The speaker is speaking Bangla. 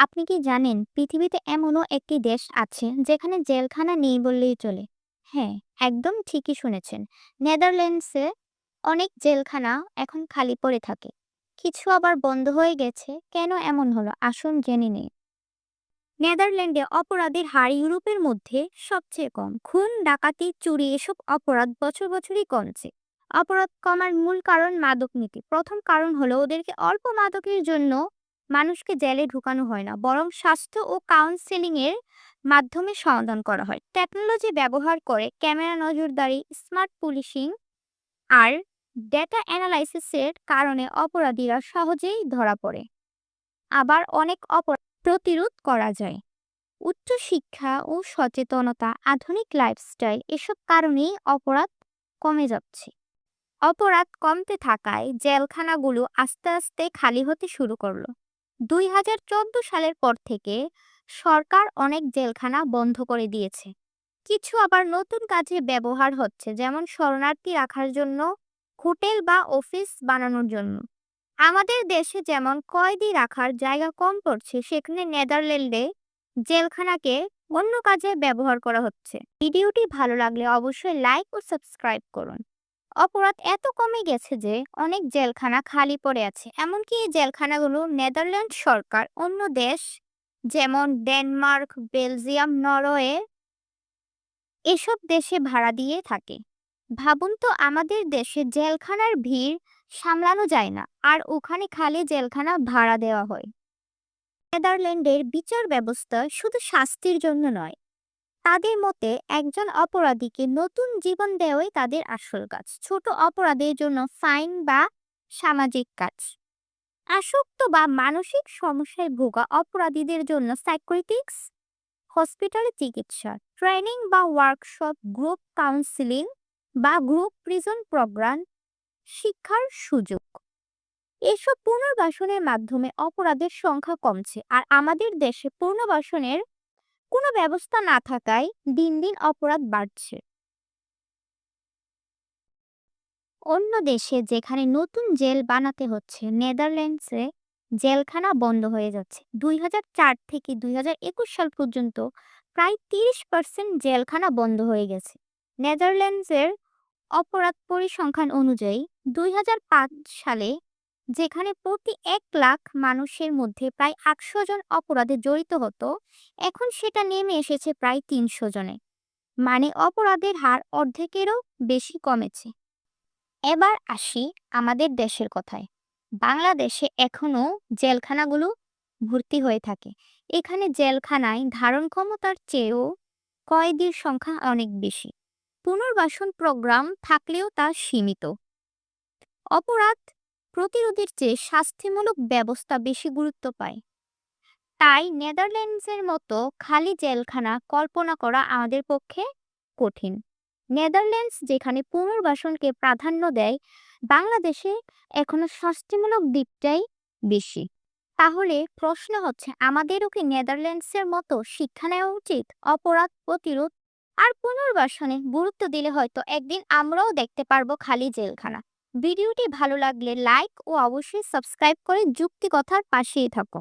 আপনি কি জানেন পৃথিবীতে এমনও একটি দেশ আছে যেখানে জেলখানা নেই বললেই চলে? হ্যাঁ একদম ঠিকই শুনেছেন। নেদারল্যান্ডসে অনেক জেলখানা এখন খালি পড়ে থাকে। কিছু আবার বন্ধ হয়ে গেছে। কেন এমন হলো? আসুন জেনে নেই। নেদারল্যান্ডে অপরাধের হার ইউরোপের মধ্যে সবচেয়ে কম। খুন, ডাকাতি, চুরি এসব অপরাধ বছর বছরই কমছে। অপরাধ কমার মূল কারণ মাদক নীতি। প্রথম কারণ হলো ওদেরকে অল্প মাদকের জন্য মানুষকে জেলে ঢুকানো হয় না, বরং স্বাস্থ্য ও কাউন্সেলিং এর মাধ্যমে সমাধান করা হয়। টেকনোলজি ব্যবহার করে ক্যামেরা নজরদারি স্মার্ট পুলিশিং আর ডেটা অ্যানালাইসিসের কারণে অপরাধীরা সহজেই ধরা পড়ে। আবার অনেক অপরাধ প্রতিরোধ করা যায়। উচ্চ শিক্ষা ও সচেতনতা, আধুনিক লাইফস্টাইল এসব কারণেই অপরাধ কমে যাচ্ছে। অপরাধ কমতে থাকায় জেলখানাগুলো আস্তে আস্তে খালি হতে শুরু করল। দুই হাজার চোদ্দ সালের পর থেকে সরকার অনেক জেলখানা বন্ধ করে দিয়েছে। কিছু আবার নতুন কাজে ব্যবহার হচ্ছে, যেমন শরণার্থী রাখার জন্য, হোটেল বা অফিস বানানোর জন্য। আমাদের দেশে যেমন কয়েদি রাখার জায়গা কম পড়ছে, সেখানে নেদারল্যান্ডে জেলখানাকে অন্য কাজে ব্যবহার করা হচ্ছে। ভিডিওটি ভালো লাগলে অবশ্যই লাইক ও সাবস্ক্রাইব করুন। অপরাধ এত কমে গেছে যে অনেক জেলখানা খালি পড়ে আছে। এমনকি এই জেলখানাগুলো নেদারল্যান্ড সরকার, অন্য দেশ যেমন ডেনমার্ক, বেলজিয়াম, নরওয়ে এসব দেশে ভাড়া দিয়ে থাকে। ভাবুন তো আমাদের দেশে জেলখানার ভিড় সামলানো যায় না, আর ওখানে খালি জেলখানা ভাড়া দেওয়া হয়। নেদারল্যান্ডের বিচার ব্যবস্থা শুধু শাস্তির জন্য নয় তাদের মতে একজন অপরাধীকে নতুন জীবন দেওয়াই তাদের আসল কাজ। ছোট অপরাধের জন্য ফাইন বা সামাজিক কাজ। আসক্ত বা মানসিক সমস্যায় ভোগা অপরাধীদের জন্য সাইকোটিক্স হসপিটালে চিকিৎসা ট্রেনিং বা ওয়ার্কশপ গ্রুপ কাউন্সিলিং বা গ্রুপ প্রিজন প্রোগ্রাম শিক্ষার সুযোগ। এসব পুনর্বাসনের মাধ্যমে অপরাধের সংখ্যা কমছে আর আমাদের দেশে পুনর্বাসনের কোনো ব্যবস্থা না থাকায় দিন দিন অপরাধ বাড়ছে। অন্য দেশে যেখানে নতুন জেল বানাতে হচ্ছে, নেদারল্যান্ডসে জেলখানা বন্ধ হয়ে যাচ্ছে। দুই হাজার চার থেকে দুই হাজার একুশ সাল পর্যন্ত প্রায় তিরিশ পার্সেন্ট জেলখানা বন্ধ হয়ে গেছে। নেদারল্যান্ডসের অপরাধ পরিসংখ্যান অনুযায়ী দুই হাজার পাঁচ সালে যেখানে প্রতি এক লাখ মানুষের মধ্যে প্রায় আটশো জন অপরাধে জড়িত হতো, এখন সেটা নেমে এসেছে প্রায় তিনশো জনে। মানে অপরাধের হার অর্ধেকেরও বেশি কমেছে। এবার আসি আমাদের দেশের কথায়। বাংলাদেশে এখনও জেলখানাগুলো ভর্তি হয়ে থাকে। এখানে জেলখানায় ধারণ ক্ষমতার চেয়েও কয়েদির সংখ্যা অনেক বেশি। পুনর্বাসন প্রোগ্রাম থাকলেও তা সীমিত। অপরাধ প্রতিরোধের চেয়ে শাস্তিমূলক ব্যবস্থা বেশি গুরুত্ব পায়। তাই নেদারল্যান্ডসের মতো খালি জেলখানা কল্পনা করা আমাদের পক্ষে কঠিন। নেদারল্যান্ডস যেখানে পুনর্বাসনকে প্রাধান্য দেয়, বাংলাদেশে এখনও শাস্তিমূলক দিকটাই বেশি। তাহলে প্রশ্ন হচ্ছে, আমাদেরও কি নেদারল্যান্ডসের মতো শিক্ষা নেওয়া উচিত? অপরাধ, প্রতিরোধ আর পুনর্বাসনে গুরুত্ব দিলে হয়তো একদিন আমরাও দেখতে পারব খালি জেলখানা। ভিডিওটি ভালো লাগলে লাইক ও অবশ্যই সাবস্ক্রাইব করে যুক্তি কথার পাশেই থাকো।